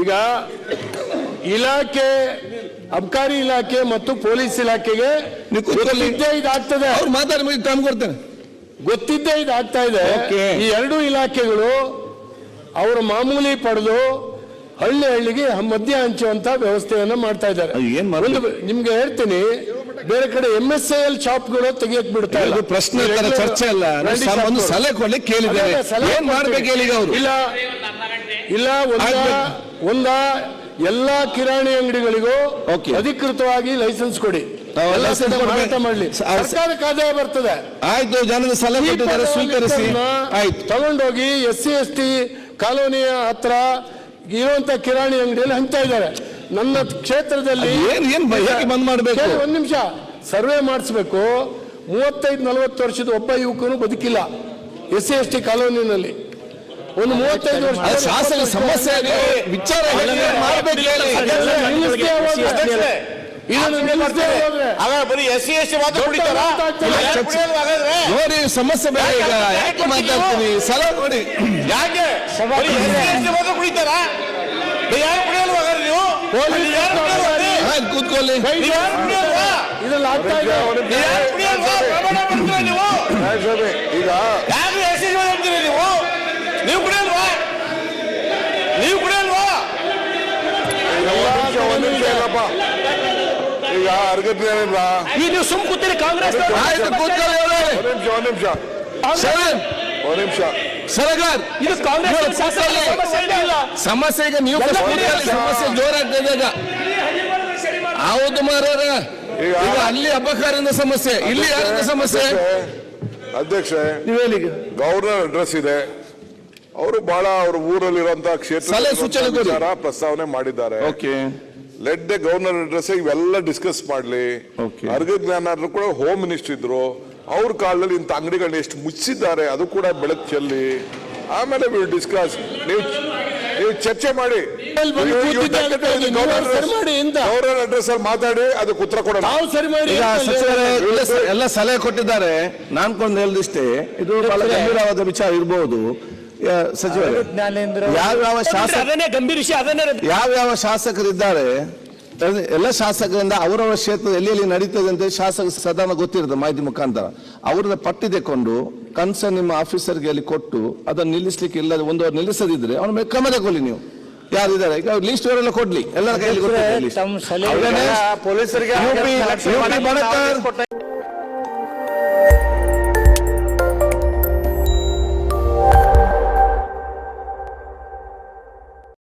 ಈಗ ಇಲಾಖೆ ಅಬಕಾರಿ ಇಲಾಖೆ ಮತ್ತು ಪೊಲೀಸ್ ಇಲಾಖೆಗೆ. ಗೊತ್ತಿದ್ದೇ ಇದಾಗ್ತದೆ. ಕೊಡ್ತೇನೆ. ಗೊತ್ತಿದ್ದೇ ಇದಾಗ್ತಾ ಇದೆ. ಈ ಎರಡು ಇಲಾಖೆಗಳು ಅವರು ಮಾಮೂಲಿ ಪಡೆದು ಹಳ್ಳಿ ಹಳ್ಳಿಗೆ ಮದ್ಯ ಹಂಚುವಂತ ವ್ಯವಸ್ಥೆಯನ್ನು ಮಾಡ್ತಾ ಇದ್ದಾರೆ. ನಿಮ್ಗೆ ಹೇಳ್ತೀನಿ ಬೇರೆ ಕಡೆ ಎಂ ಎಸ್ ಐ ಎಲ್ ಶಾಪ್ಗಳು ತೆಗಿಯಕ್ ಬಿಡ್ತಾ ಇಲ್ಲ. ಪ್ರಶ್ನೆ ಚರ್ಚೆ ಅಲ್ಲ. ಒಂದು. ಸಲಹೆ ಕೊಡ್ಲಿಕ್ಕೆ ಕೇಳಿದ್ದೇವೆ. ಅದೇ, ಸಲಹೆ ಏನ್ ಮಾಡ್ಬೇಕು ಹೇಳಿ ಅವರು? ಇಲ್ಲ ಇಲ್ಲ ಒಂದ. ಒಂದ ಎಲ್ಲ ಕಿರಾಣಿ ಅಂಗಡಿಗಳಿಗೂ. ಅಧಿಕೃತವಾಗಿ ಲೈಸೆನ್ಸ್ ಕೊಡಿ. ಮಾಡ್ಲಿ. ಸರ್ಕಾರಕ್ಕೆ ಆದಾಯ ಬರ್ತದೆ. ಆಯ್ತು ಜನರ ಸಲಹೆ ಸ್ವೀಕರಿಸಿ. ಆಯ್ತು. ತಗೊಂಡೋಗಿ ಎಸ್ ಸಿ ಎಸ್ ಟಿ ಕಾಲೋನಿಯ ಹತ್ರ ಇರುವಂತ ಕಿರಾಣಿ ಅಂಗಡಿಯಲ್ಲಿ ಹಂಚ್ತಾ ಇದ್ದಾರೆ. ನನ್ನ ಕ್ಷೇತ್ರದಲ್ಲಿ ಬಂದ್ ಮಾಡಬೇಕು? ಒಂದ್ ನಿಮಿಷ. ಸರ್ವೆ ಮಾಡಿಸ್ಬೇಕು. ಮೂವತ್ತೈದು ನಲವತ್ತು ವರ್ಷದ ಒಬ್ಬ ಯುವಕನು ಬದುಕಿಲ್ಲ. ಎಸ್ ಸಿ ಎಸ್ ಟಿ ಕಾಲೋನಿನಲ್ಲಿ. ಒಂದು ಮೂವತ್ತೈದು ವರ್ಷ ಅದು ಶಾಸನ ಸಮಸ್ಯೆ ಇದೆ. ವಿಚಾರ ಹೇಳಿ, ಏನ್ ಮಾಡ್ಬೇಕು ಹೇಳಿ ಅದೆಲ್ಲ ನಿಲ್ಲಿಸ್ದೇ ಹೋದ್ರೆ- ಇದನ್ನು ನಿಲ್ಲಿಸ್ದೇ ಹೋದ್ರೆ. ಹಾಗಾದ್ರೆ ಬರೀ ಎಸ್ ಸಿ ಎಸ್ ಟಿ ಮಾತ್ರ ಕುಡಿತಾರ? ಗೊತ್ತಾಗ್ತದೆ. ಯಾರು ಕುಡಿಯೋದು ಹಾಗಾದ್ರೆ? ನೋಡಿ ಸಮಸ್ಯೆ ಬೇಡ ಈಗ ಯಾಕೆ ಮಾತಾಡ್ತೀನಿ? ಸಲಹೆ ಕೊಡಿ ಯಾಕೆ? ಬರೀ ಎಸ್ ಸಿ ಎಸ್ ಟಿ ಮಾತ್ರ ಕುಡಿತಾರ? ಯಾರು ಕುಡಿಯಲ್ವ ಹಾಗಾದ್ರೆ ನೀವು? ಅಲ್ಲಿ ಯಾರು ಕುಡಿಯಲ್ವಾ ಅಲ್ಲಿ? ಆಯ್ತು ಕೂತ್ಕೊಳ್ಳಿ. ನೀವು ಯಾರು ಕುಡಿಯಲ್ವಾ ಇದ್ರಲ್ಲಿ ಆಗ್ತಾ ಇದೆ. ನೀವು ಯಾರು ಕುಡಿಯಲ್ವಾ ಪ್ರಮಾಣ ಮಾಡ್ತೀರಾ ನೀವು? ಈಗ ಯಾರು ಎಸ್ ಸಿ ಅಂತೀರಿ ನೀವು ನೀವು ಕುಡಿಯಲ್ವಾ ನೀವು ಕುಡಿಯಲ್ವಾ ಒಂದ್ ನಿಮಿಷ ಇಲ್ಲಪ್ಪ ಈಗ ಅರ್ಗತ್ನ ಏನಿಲ್ಲ. ಈ ನೀವು ಸುಮ್ ಕೂತೀರಿ ಕಾಂಗ್ರೆಸ್ ಆಯ್ತು ಕೂತ್ಕೊಳ್ಳಿ ಅವ್ರೆ. ಒಂದ್ ನಿಮಿಷ ಒಂದ್ ನಿಮಿಷ. ಶರಣ್, ಒಂದ್ ನಿಮಿಷ. ಸರಗಾರ್ ಇದು ಕಾಂಗ್ರೆಸ್ ಶಾಸಕರ ಸಮಸ್ಯೆ ಇಲ್ಲ ಸಮಸ್ಯೆ ಈಗ ನೀವು ಕೂತ್ಕೊಳ್ಳಿ. ಸಮಸ್ಯೆ ಜೋರಾಗ್ತದೆ ಈಗ. ಹೌದು ಮಾರಾರ ಈಗ- ಈಗ ಅಲ್ಲಿ ಸಮಸ್ಯೆ ಇಲ್ಲಿ ಯಾರಿಂದ ಸಮಸ್ಯೆ? ಅಧ್ಯಕ್ಷ ನೀವು ಹೇಳಿ ಈಗ. ಗವರ್ನರ್ ಅಡ್ರೆಸ್ ಇದೆ. ಅವರು ಬಹಳ ಅವ್ರ ಊರಲ್ಲಿರುವಂತಹ ಕ್ಷೇತ್ರ ಸಲಹೆ. ವಿಚಾರ ಪ್ರಸ್ತಾವನೆ ಮಾಡಿದ್ದಾರೆ. Okay. Let the governor address ಇವೆಲ್ಲ ಡಿಸ್ಕಸ್ ಮಾಡ್ಲಿ. ಅರ್ಗ ಜ್ಞಾನ ಕೂಡ ಹೋಮ್ ಮಿನಿಸ್ಟರ್ ಇದ್ರು. ಅವ್ರ ಕಾಲದಲ್ಲಿ ಇಂಥ ಅಂಗಡಿಗಳನ್ನ ಎಷ್ಟು ಮುಚ್ಚಿದ್ದಾರೆ ಅದು ಕೂಡ ಬೆಳಕು ಚೆಲ್ಲಿ ಆಮೇಲೆ ವಿಲ್ ಡಿಸ್ಕಸ್ ನೀವು ನೀವು ಚರ್ಚೆ ಮಾಡಿ. ಗವರ್ನರ್ ಅಡ್ರೆಸ್ ಅಲ್ಲಿ ಮಾತಾಡಿ ಅದಕ್ಕೆ ಉತ್ತರ ಕೊಡೋಣ. ನಾವು ಸರಿ ಮಾಡಿ ಈಗ ಅಂತ ಎಲ್ಲ ಸಲಹೆ ಕೊಟ್ಟಿದ್ದಾರೆ. ನಾನ್ಕೊಂಡು ಹೇಳ್ದಿಷ್ಟೇ ಇದು ಬಹಳ ಗಂಭೀರವಾದ ವಿಚಾರ ಇರಬಹುದು ಸಚಿವರೇ ಯಾವ್ಯಾವ ಶಾಸಕ ಗಂಭೀರ ವಿಷಯ ಯಾವ್ಯಾವ ಶಾಸಕರಿದ್ದಾರೆ? ಎಲ್ಲ ಶಾಸಕರಿಂದ ಅವರವರ ಕ್ಷೇತ್ರದ ಎಲ್ಲಿ ಎಲ್ಲಿ ನಡೀತದೆ ಅಂತ ಶಾಸಕ ಸದಾನ ಗೊತ್ತಿರುತ್ತೆ ಮಾಹಿತಿ ಮುಖಾಂತರ. ಅವ್ರನ್ನ ಪಟ್ಟಿ ತೆಕೊಂಡು ಕನ್ಸರ್ನ್ ನಿಮ್ಮ ಆಫೀಸರ್ಗೆ ಅಲ್ಲಿ ಕೊಟ್ಟು ಅದನ್ನು ನಿಲ್ಲಿಸ್ಲಿಕ್ಕೆ ಇಲ್ಲ ಒಂದು ಅವ್ರು ನಿಲ್ಲಿಸದಿದ್ರೆ ಅವ್ನ ಮೇಲೆ ಕ್ರಮ ತಗೊಳ್ಳಿ ನೀವು. ಯಾರಿದ್ದಾರೆ? ಈಗ ಲಿಸ್ಟ್ ಅವರೆಲ್ಲ ಕೊಡ್ಲಿ. ಎಲ್ಲರ ಕೈಯಲ್ಲಿ ತಮ್ಮ